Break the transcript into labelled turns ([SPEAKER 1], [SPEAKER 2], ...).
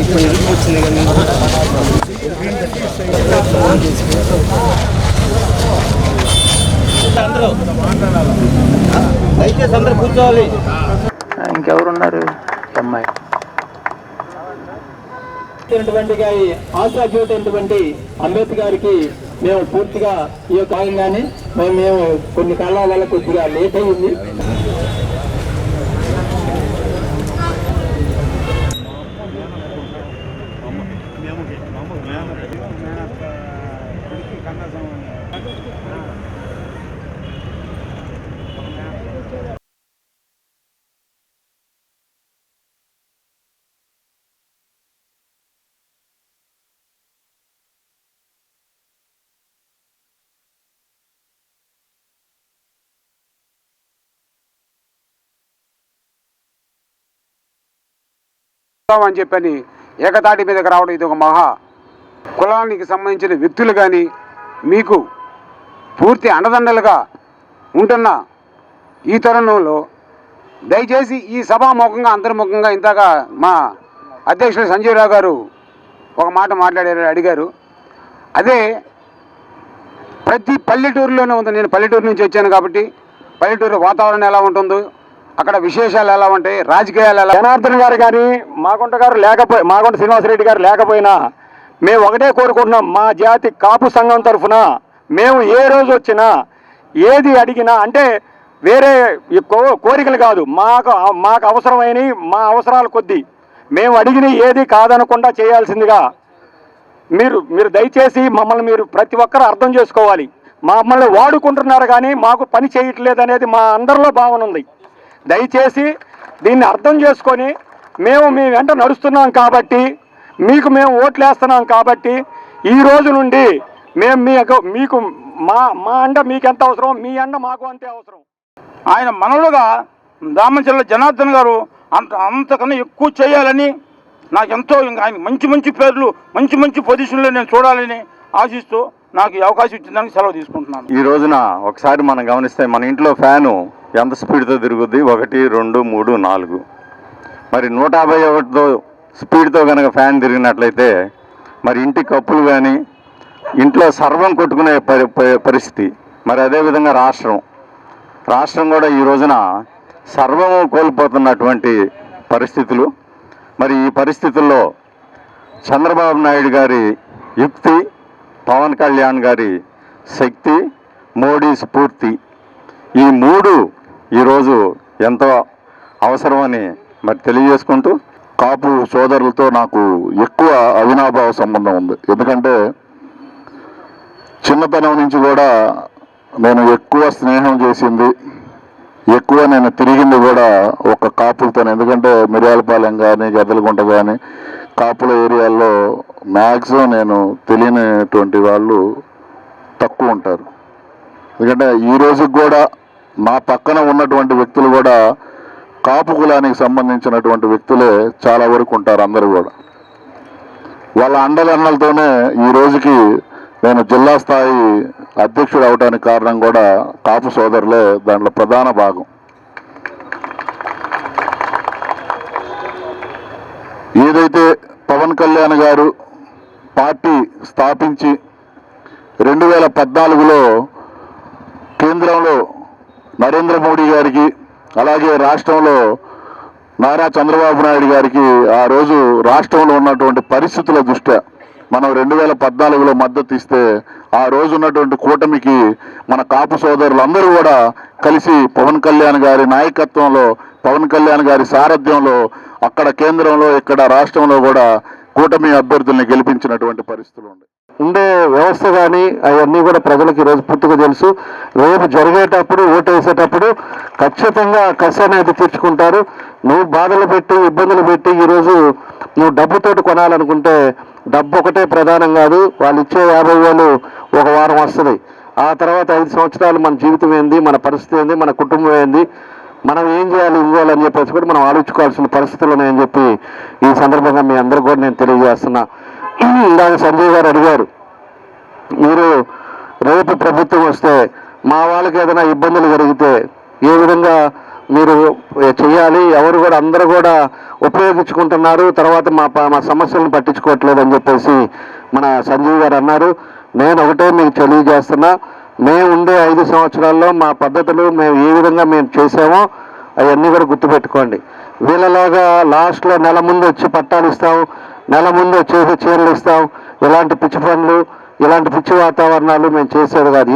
[SPEAKER 1] ఇప్పుడు వచ్చింది కానీ దయచేసి అందరూ కూర్చోవాలి
[SPEAKER 2] ఇంకెవరున్నారు అమ్మాయి
[SPEAKER 3] ఆశా జ్యోతి అయినటువంటి అంబేద్కర్ గారికి మేము పూర్తిగా ఈ యొక్క కానీ మేము మేము కొన్ని కాలాల వల్ల కొద్దిగా లేట్ అయింది
[SPEAKER 4] అని చెప్పని ఏకతాటి మీదకి రావడం ఇది ఒక మహా కులానికి సంబంధించిన వ్యక్తులు కానీ మీకు పూర్తి అండదండలుగా ఉంటున్న ఈ తరుణంలో దయచేసి ఈ సభాముఖంగా అంతర్ముఖంగా ఇంతగా మా అధ్యక్షుడు సంజీవరావు గారు ఒక మాట మాట్లాడారు అడిగారు. అదే ప్రతి పల్లెటూరులోనే ఉంది. నేను పల్లెటూరు నుంచి వచ్చాను కాబట్టి పల్లెటూరు వాతావరణం ఎలా ఉంటుందో అక్కడ విశేషాలు ఎలా ఉంటాయి? రాజకీయాలు ఎలా
[SPEAKER 5] జనార్దన్ గారు కానీ మాగుంట గారు లేకపోయి మాగుంట శ్రీనివాసరెడ్డి గారు లేకపోయినా మేము ఒకటే కోరుకుంటున్నాం మా జాతి కాపు సంఘం తరఫున మేము ఏ రోజు వచ్చినా ఏది అడిగినా అంటే వేరే కోరికలు కాదు మాకు మాకు అవసరమైనవి మా అవసరాల కొద్దీ మేము అడిగిన ఏది కాదనకుండా చేయాల్సిందిగా మీరు మీరు దయచేసి మమ్మల్ని మీరు ప్రతి ఒక్కరు అర్థం చేసుకోవాలి. మమ్మల్ని వాడుకుంటున్నారు కానీ మాకు పని చేయట్లేదు అనేది మా అందరిలో భావన ఉంది. దయచేసి దీన్ని అర్థం చేసుకొని మేము మీ వెంట నడుస్తున్నాం కాబట్టి మీకు మేము ఓట్లు వేస్తున్నాం కాబట్టి ఈ రోజు నుండి మేము మీకు మీకు మా మా అండ మీకు ఎంత అవసరం మీ అండ మాకు అంతే అవసరం.
[SPEAKER 6] ఆయన మనలుగా దామచల్ల జనార్దన్ గారు అంత అంతకన్నా ఎక్కువ చేయాలని నాకు ఎంతో ఇంకా ఆయన మంచి మంచి పేర్లు మంచి మంచి పొజిషన్లో నేను చూడాలని ఆశిస్తూ నాకు అవకాశం ఇచ్చిందానికి సెలవు తీసుకుంటున్నాను.
[SPEAKER 7] ఈ రోజున ఒకసారి మనం గమనిస్తే మన ఇంట్లో ఫ్యాను ఎంత స్పీడ్తో తిరుగుద్ది? ఒకటి రెండు మూడు నాలుగు. మరి నూట యాభై ఒకటితో స్పీడ్తో కనుక ఫ్యాన్ తిరిగినట్లయితే మరి ఇంటి కప్పులు కానీ ఇంట్లో సర్వం కొట్టుకునే పరి పరిస్థితి. మరి అదేవిధంగా రాష్ట్రం. రాష్ట్రం కూడా ఈ రోజున సర్వము కోల్పోతున్నటువంటి పరిస్థితులు. మరి ఈ పరిస్థితుల్లో చంద్రబాబు నాయుడు గారి యుక్తి పవన్ కళ్యాణ్ గారి శక్తి మోడీ స్ఫూర్తి. ఈ మూడు ఈరోజు ఎంతో అవసరమని మరి తెలియజేసుకుంటూ
[SPEAKER 8] కాపు సోదరులతో నాకు ఎక్కువ అవినాభావ సంబంధం ఉంది. ఎందుకంటే చిన్నతనం నుంచి కూడా నేను ఎక్కువ స్నేహం చేసింది ఎక్కువ నేను తిరిగింది కూడా ఒక కాపులతో ఎందుకంటే మిర్యాలపాలెం కానీ గద్దలగుంట కానీ కాపుల ఏరియాల్లో మ్యాక్సిమం నేను తెలియనటువంటి వాళ్ళు తక్కువ ఉంటారు. ఎందుకంటే ఈ రోజుకి కూడా నా పక్కన ఉన్నటువంటి వ్యక్తులు కూడా కాపు కులానికి సంబంధించినటువంటి వ్యక్తులే చాలా వరకు ఉంటారు అందరూ కూడా. వాళ్ళ అండలన్నలతోనే ఈ రోజుకి నేను జిల్లా స్థాయి అధ్యక్షుడు అవడానికి కారణం కూడా కాపు సోదరులే దాంట్లో ప్రధాన భాగం. ఏదైతే పవన్ కళ్యాణ్ గారు పార్టీ స్థాపించి రెండు వేల పద్నాలుగులో కేంద్రంలో నరేంద్ర మోడీ గారికి అలాగే రాష్ట్రంలో నారా చంద్రబాబు నాయుడు గారికి ఆ రోజు రాష్ట్రంలో ఉన్నటువంటి పరిస్థితుల దృష్ట్యా మనం రెండు వేల పద్నాలుగులో మద్దతు ఇస్తే ఆ రోజు ఉన్నటువంటి కూటమికి మన కాపు సోదరులందరూ కూడా కలిసి పవన్ కళ్యాణ్ గారి నాయకత్వంలో పవన్ కళ్యాణ్ గారి సారథ్యంలో అక్కడ కేంద్రంలో ఇక్కడ రాష్ట్రంలో కూడా కూటమి అభ్యర్థుల్ని గెలిపించినటువంటి పరిస్థితులు ఉన్నాయి.
[SPEAKER 5] ఉండే వ్యవస్థ కానీ అవన్నీ కూడా ప్రజలకు ఈరోజు పూర్తిగా తెలుసు. రేపు జరిగేటప్పుడు ఓటు వేసేటప్పుడు ఖచ్చితంగా కసి అనేది తీర్చుకుంటారు. నువ్వు బాధలు పెట్టి ఇబ్బందులు పెట్టి ఈరోజు నువ్వు డబ్బుతోటి కొనాలనుకుంటే డబ్బు ఒకటే ప్రధానం కాదు. వాళ్ళు ఇచ్చే యాభై వేలు ఒక వారం వస్తుంది. ఆ తర్వాత ఐదు సంవత్సరాలు మన జీవితం ఏంది మన పరిస్థితి ఏంది మన కుటుంబం ఏంది మనం ఏం చేయాలి ఏం చేయాలని చెప్పేసి కూడా మనం ఆలోచించుకోవాల్సిన పరిస్థితులు ఉన్నాయని చెప్పి ఈ సందర్భంగా మీ అందరూ కూడా నేను తెలియజేస్తున్నా. ఇందాక సంజయ్ గారు అడిగారు. మీరు రేపు ప్రభుత్వం వస్తే మా వాళ్ళకి ఏదైనా ఇబ్బందులు జరిగితే ఏ విధంగా
[SPEAKER 9] మీరు చేయాలి? ఎవరు కూడా అందరూ కూడా ఉపయోగించుకుంటున్నారు. తర్వాత మా ప- మా సమస్యలను పట్టించుకోవట్లేదు అని చెప్పేసి మన సంజీవ్ గారు అన్నారు. నేను ఒకటే మీకు తెలియజేస్తున్నా. మేము ఉండే ఐదు సంవత్సరాల్లో మా పద్ధతులు మేము ఏ విధంగా మేము చేసామో అవన్నీ కూడా గుర్తుపెట్టుకోండి. వీళ్ళలాగా లాస్ట్లో నెల ముందు వచ్చి పట్టాలు ఇస్తాము నెల ముందు వచ్చేసి చీరలు ఇస్తాం. ఇలాంటి పిచ్చి పనులు ఇలాంటి పిచ్చి వాతావరణాలు మేము చేసేది కాదు.